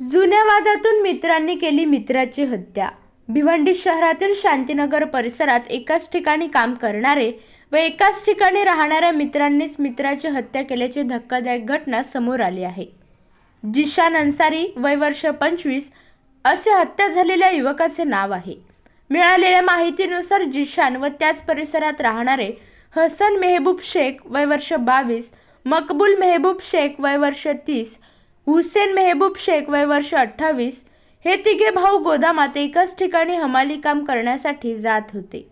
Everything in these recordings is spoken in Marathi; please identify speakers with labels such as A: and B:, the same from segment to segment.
A: जुन्या वादातून मित्रांनी केली मित्राची हत्या. भिवंडी शहरातील शांतीनगर परिसरात एकाच ठिकाणी काम करणारे व एकाच ठिकाणी राहणाऱ्या मित्रांनीच मित्राची हत्या केल्याची धक्कादायक घटना समोर आली आहे. जिशान अन्सारी वय वर्ष पंचवीस असे हत्या झालेल्या युवकाचे नाव आहे. मिळालेल्या माहितीनुसार जिशान व त्याच परिसरात राहणारे हसन मेहबूब शेख वय वर्ष बावीस मकबूल मेहबूब शेख वय वर्ष तीस हुसेन मेहबूब शेख वय वर्ष अठ्ठावीस हे तिघे भाऊ गोदामात एकाच ठिकाणी हमाली काम करण्यासाठी जात होते.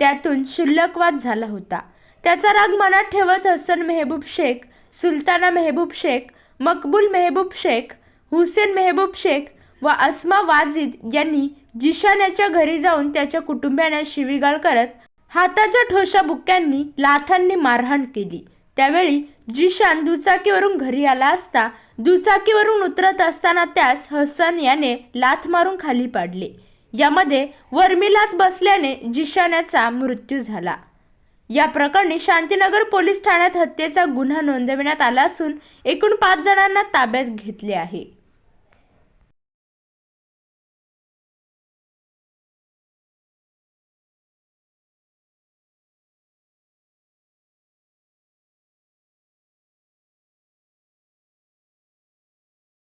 A: त्यातून शिल्लकवाद झाला होता. त्याचा राग मनात ठेवत हसन मेहबूब शेख सुलताना मेहबूब शेख मकबूल मेहबूब शेख हुसेन मेहबूब शेख व अस्मा वाजिद यांनी जिशान याच्या घरी जाऊन त्याच्या कुटुंबियांना शिवीगाळ करत हाताच्या ठोशा बुक्क्यांनी लाथांनी मारहाण केली. त्यावेळी जिशान दुचाकीवरून घरी आला असता दुचाकीवरून उतरत असताना त्यास हसन याने लाथ मारून खाली पाडले. यामध्ये वर्मिलात बसल्याने जिशान याचा मृत्यू झाला. या प्रकरणी शांतीनगर पोलीस ठाण्यात हत्येचा गुन्हा नोंदविण्यात आला असून एकूण पाच जणांना ताब्यात घेतले आहे.